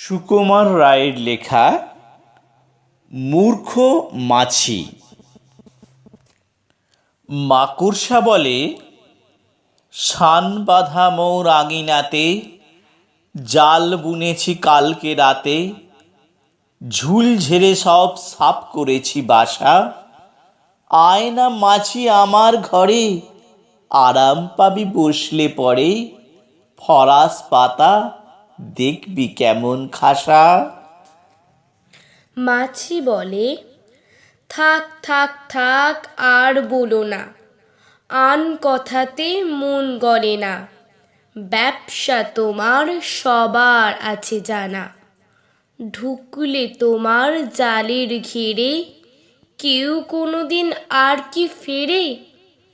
সুকুমার রায়ের লেখা মূর্খ মাছি। মাকড়সা বলে, শান বাঁধা মোর আঙিনাতে, জাল বুনেছি কালকে রাতে, ঝুল ঝেড়ে সব সাফ করেছি বাসা। আয় না মাছি আমার ঘরে, আরাম পাবি বসলে পরে, ফরাস পাতা দেখবি কেমন খাসা। মাছি বলে, থাক থাক থাক, আর বলো না। আন কথাতে মন গলে না। ব্যবসা তোমার সবার আছে জানা। ঢুকলে তোমার জালের ঘেরে। কেউ কোনোদিন আর কি ফেরে?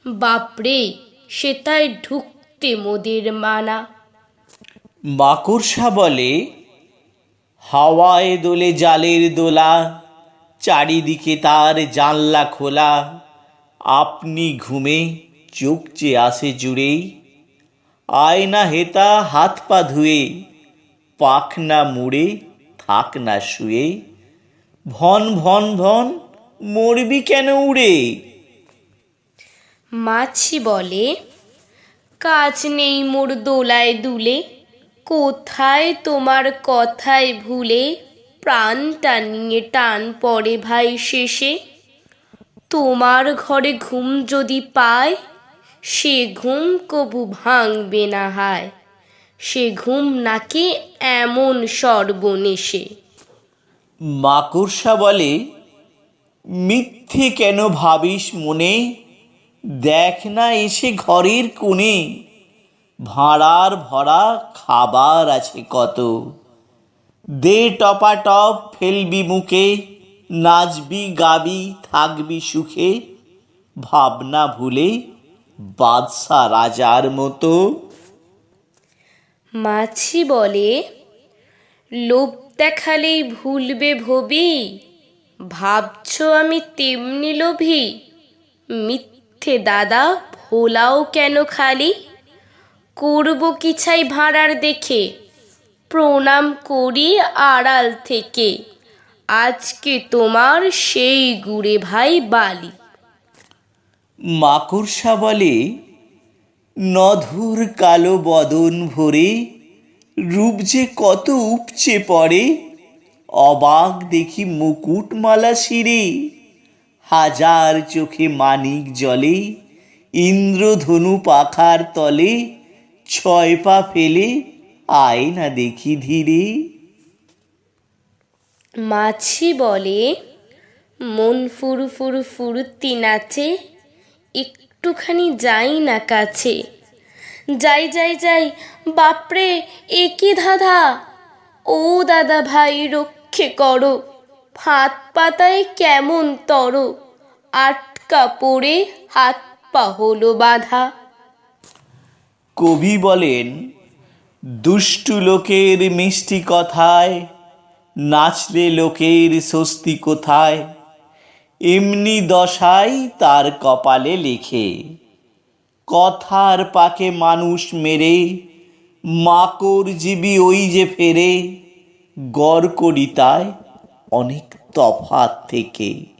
বাপরে সেটাই ঢুকতে মোদের মানা। মাকড়সা বলে, হাওয়ায় দোলে জালের দোলা, চারিদিকে তার জানলা খোলা। আপনি ঘুমে, চোখ যে আসে জুড়েই আয়না হেতা হাত পা ধুয়ে পাখ না মুড়ে, থাক না শুয়ে, ভন ভন ভন মরবি কেন উড়ে? মাছি বলে, কাজ নেই মোর দোলায় দুলে কোথায় তোমার কথায় ভুলে প্রাণটা নিয়ে টান পড়ে ভাই শেষে? তোমার ঘরে ঘুম যদি পায়, সে ঘুম কবু ভাঙবে না হায়। সে ঘুম নাকি এমন সর্বনেশে? মাকড়সা বলে, মিথ্যে কেন ভাবিস মনে? দেখ না এসে ঘরের কোণে। ভাঁড়ার ভরা খাবার আছে কত। দে টপা টপ ফেলবি মুখে, নাচবি গাবি, থাকবি সুখে, ভাবনা ভুলে বাদশা রাজার মতো। মাছি বলে, লোভ দেখালেই ভুলবে ভবি, ভাবছ আমি তেমনি লোভী, মিথ্যে দাদা ভোলাও কেন খালি? করব কি ছাই ভাঁড়ার দেখে? প্রণাম করি আড়াল থেকে। আজকে তোমার সেই গুড়ে ভাই বালি। মাকড়সা বলে, নধুর কালো বদন ভরে, রূপ যে কত উপচে পড়ে, অবাক দেখি মুকুটমালা শিরে, হাজার চোখে মানিক জলে, ইন্দ্রধনু পাখার তলে ছয় পা ফেলে আয় না দেখি ধীরে। মাছি বলে, মন ফুরু ফুরু ফুরুতি নাচে, একটুখানি যাই না কাছে। যাই যাই যাই, বাপরে, এ কি ধাঁধা? ও দাদা ভাই, রক্ষে করো হাত পাতায় কেমন তর, আটকা পড়ে হাত পা হলো বাঁধা। কবি বলেন, দুষ্টু লোকের মিষ্টি কথায়, নাচলে লোকের স্বস্তি কোথায়? এমনি দশাই তার কপালে লেখে। কথার পাকে মানুষ মেরে, মাকড় জীবী ওই যে ফেরে, গড় করিতায় অনেক তফাত থেকে।